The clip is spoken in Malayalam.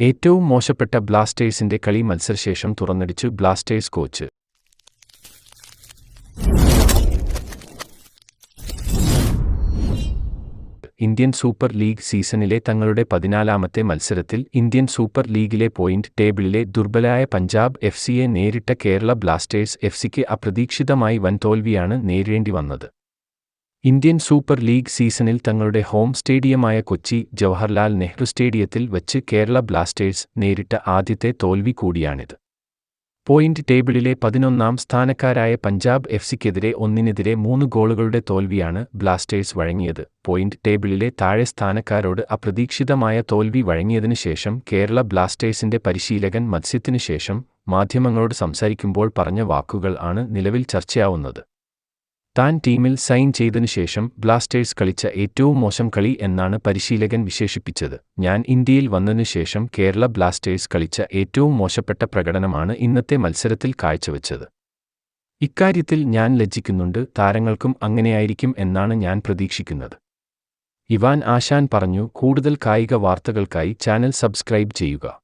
ഏറ്റവും മോശപ്പെട്ട ബ്ലാസ്റ്റേഴ്സിന്റെ കളി മത്സരശേഷം തുറന്നടിച്ചു Blasters coach. Indian super league സീസണിലെ തങ്ങളുടെ പതിനാലാമത്തെ മത്സരത്തിൽ ഇന്ത്യൻ സൂപ്പർ ലീഗിലെ പോയിന്റ് ടേബിളിലെ ദുർബലായ പഞ്ചാബ് എഫ് സിയെ നേരിട്ട കേരള ബ്ലാസ്റ്റേഴ്സ് എഫ് സിക്ക് അപ്രതീക്ഷിതമായി വൻ തോൽവിയാണ് നേരിടേണ്ടി വന്നത് ഇന്ത്യൻ സൂപ്പർ ലീഗ് സീസണിൽ തങ്ങളുടെ ഹോം സ്റ്റേഡിയമായ കൊച്ചി ജവഹർലാൽ നെഹ്റു സ്റ്റേഡിയത്തിൽ വച്ച് കേരള ബ്ലാസ്റ്റേഴ്സ് നേരിട്ട ആദ്യത്തെ തോൽവി കൂടിയാണിത്. പോയിന്റ് ടേബിളിലെ പതിനൊന്നാം സ്ഥാനക്കാരായ പഞ്ചാബ് എഫ് സിക്കെതിരെ ഒന്നിനെതിരെ മൂന്ന് ഗോളുകളുടെ തോൽവിയാണ് ബ്ലാസ്റ്റേഴ്സ് വഴങ്ങിയത്. പോയിന്റ് ടേബിളിലെ താഴെ സ്ഥാനക്കാരോട് അപ്രതീക്ഷിതമായ തോൽവി വഴങ്ങിയതിനു ശേഷം കേരള ബ്ലാസ്റ്റേഴ്സിന്റെ പരിശീലകൻ മത്സ്യത്തിനു ശേഷം മാധ്യമങ്ങളോട് സംസാരിക്കുമ്പോൾ പറഞ്ഞ വാക്കുകൾ ആണ് നിലവിൽ ചർച്ചയാവുന്നത്. താൻ ടീമിൽ സൈൻ ചെയ്തതിനു ശേഷം ബ്ലാസ്റ്റേഴ്സ് കളിച്ച ഏറ്റവും മോശം കളി എന്നാണ് പരിശീലകൻ വിശേഷിപ്പിച്ചത്. ഞാൻ ഇന്ത്യയിൽ വന്നതിനു ശേഷം കേരള ബ്ലാസ്റ്റേഴ്സ് കളിച്ച ഏറ്റവും മോശപ്പെട്ട പ്രകടനമാണ് ഇന്നത്തെ മത്സരത്തിൽ കാഴ്ചവെച്ചത്. ഇക്കാര്യത്തിൽ ഞാൻ ലജ്ജിക്കുന്നുണ്ട് താരങ്ങൾക്കും അങ്ങനെയായിരിക്കും എന്നാണ് ഞാൻ പ്രതീക്ഷിക്കുന്നത്. ഇവാൻ ആശാൻ പറഞ്ഞു കൂടുതൽ കായിക വാർത്തകൾക്കായി ചാനൽ സബ്സ്ക്രൈബ് ചെയ്യുക.